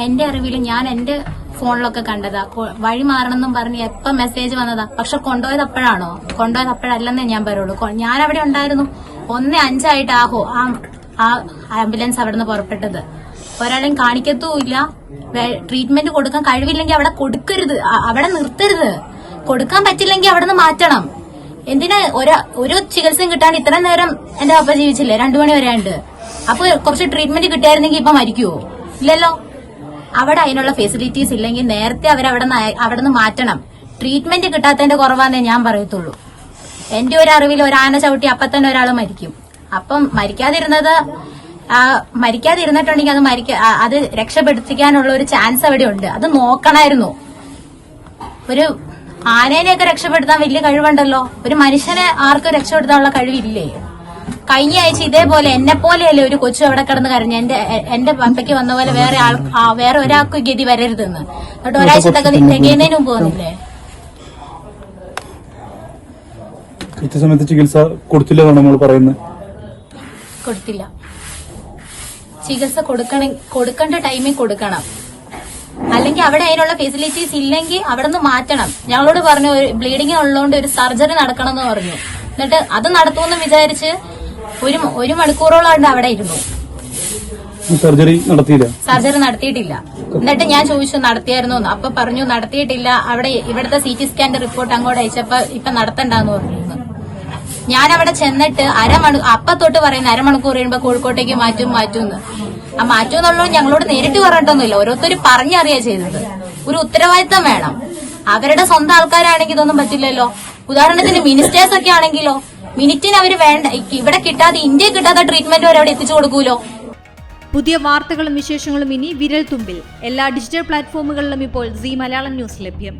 എന്റെ അറിവിൽ ഞാൻ എന്റെ ഫോണിലൊക്കെ കണ്ടതാ. വഴി മാറണമെന്നും പറഞ്ഞ് എപ്പ മെസ്സേജ് വന്നതാ. പക്ഷെ കൊണ്ടുപോയത് അപ്പോഴാണോ? കൊണ്ടുപോയത് അപ്പോഴല്ലെന്നേ ഞാൻ പറയുള്ളൂ. ഞാൻ അവിടെ ഉണ്ടായിരുന്നു. ഒന്നേ അഞ്ചായിട്ട് ആഹോ ആ ആ ആംബുലൻസ് അവിടെ നിന്ന് പുറപ്പെട്ടത്. ഒരാളെയും കാണിക്കത്തുമില്ല ട്രീറ്റ്മെന്റ് കൊടുക്കാൻ കഴിവില്ലെങ്കിൽ അവിടെ കൊടുക്കരുത്. അവിടെ നിർത്തരുത്. കൊടുക്കാൻ പറ്റില്ലെങ്കിൽ അവിടെ നിന്ന് മാറ്റണം. എന്തിനാ ഒരു ഒരു ചികിത്സയും കിട്ടാണ്ട് ഇത്ര നേരം എന്റെ അപ്പ ജീവിച്ചില്ലേ? രണ്ടു മണി വരെ ഉണ്ട് അപ്പൊ കുറച്ച് ട്രീറ്റ്മെന്റ് കിട്ടിയായിരുന്നെങ്കിൽ ഇപ്പൊ മരിക്കുവോ? ഇല്ലല്ലോ. അവിടെ അതിനുള്ള ഫെസിലിറ്റീസ് ഇല്ലെങ്കിൽ നേരത്തെ അവർ അവിടെ അവിടെ നിന്ന് മാറ്റണം. ട്രീറ്റ്മെന്റ് കിട്ടാത്തതിന്റെ കുറവാന്നേ ഞാൻ പറയത്തുള്ളൂ. എന്റെ ഒരു അറിവിൽ ഒരു ആന ചവിട്ടി അപ്പൊ തന്നെ ഒരാൾ മരിക്കും. അപ്പം മരിക്കാതിരുന്നത് മരിക്കാതിരുന്നിട്ടുണ്ടെങ്കിൽ അത് മരിക്ക അത് രക്ഷപ്പെടുത്തിക്കാനുള്ള ഒരു ചാൻസ് അവിടെ ഉണ്ട്. അത് നോക്കണമായിരുന്നു ഒരു ആനേനെയൊക്കെ രക്ഷപ്പെടുത്താൻ വലിയ കഴിവുണ്ടല്ലോ. ഒരു മനുഷ്യനെ ആർക്കും രക്ഷപ്പെടുത്താനുള്ള കഴിവില്ലേ? കഴിഞ്ഞ ആഴ്ച ഇതേപോലെ എന്നെ പോലെയല്ലേ ഒരു കൊച്ചു അവിടെ കിടന്ന് കരഞ്ഞ? എന്റെ എന്റെ പപ്പയ്ക്ക് വന്ന പോലെ വേറെ ആൾ വേറെ ഒരാൾക്ക് ഗതി വരരുതെന്ന്. എന്നിട്ട് ഒരാഴ്ചത്തൊക്കെ തികയുന്നതിന് മുമ്പ് വന്നില്ലേ? കൃത്യസമയത്ത് ചികിത്സ കൊടുത്തില്ല നമ്മൾ പറയുന്നത്. കൊടുത്തില്ല. ചികിത്സ കൊടുക്കണ കൊടുക്കേണ്ട ടൈമിൽ കൊടുക്കണം. അല്ലെങ്കിൽ അവിടെ അതിനുള്ള ഫെസിലിറ്റീസ് ഇല്ലെങ്കിൽ അവിടെ നിന്ന് മാറ്റണം. ഞങ്ങളോട് പറഞ്ഞു ബ്ലീഡിങ് ഉള്ളതുകൊണ്ട് ഒരു സർജറി നടക്കണം എന്ന് പറഞ്ഞു. എന്നിട്ട് അത് നടത്തുമെന്ന് വിചാരിച്ച് ഒരു ഒരു മണിക്കൂറോളം അവിടെ ഇരുന്നു. സർജറി നടത്തിയില്ല? സർജറി നടത്തിയിട്ടില്ല. എന്നിട്ട് ഞാൻ ചോദിച്ചു നടത്തിയായിരുന്നു. അപ്പൊ പറഞ്ഞു നടത്തിയിട്ടില്ല. അവിടെ ഇവിടുത്തെ സി ടി സ്കാന്റെ റിപ്പോർട്ട് അങ്ങോട്ട് അയച്ചപ്പോ ഇപ്പൊ നടത്തണ്ടെന്ന് പറഞ്ഞിരുന്നു. ഞാൻ അവിടെ ചെന്നിട്ട് അരമണി അപ്പ തൊട്ട് പറയുന്ന അരമണിക്കൂർ കഴിയുമ്പോ കോഴിക്കോട്ടേക്ക് മാറ്റും മാറ്റും ആ മാറ്റും എന്നുള്ളത് ഞങ്ങളോട് നേരിട്ട് പറഞ്ഞിട്ടൊന്നുമില്ല. ഓരോരുത്തർ പറഞ്ഞറിയാ ചെയ്തത്. ഒരു ഉത്തരവാദിത്തം വേണം. അവരുടെ സ്വന്തം ആൾക്കാരാണെങ്കിൽ ഇതൊന്നും പറ്റില്ലല്ലോ. ഉദാഹരണത്തിന് മിനിസ്റ്റേഴ്സ് ഒക്കെ ആണെങ്കിലോ മിനിറ്റിന് അവർ വേണ്ട. ഇവിടെ കിട്ടാതെ ഇന്ത്യ കിട്ടാത്ത ട്രീറ്റ്മെന്റ് വരെ അവിടെ എത്തിച്ചു കൊടുക്കൂലോ? പുതിയ വാർത്തകളും വിശേഷങ്ങളും ഇനി വിരൽ തുമ്പിൽ എല്ലാ ഡിജിറ്റൽ പ്ലാറ്റ്ഫോമുകളിലും ഇപ്പോൾ സി മലയാളം ന്യൂസ് ലഭ്യം.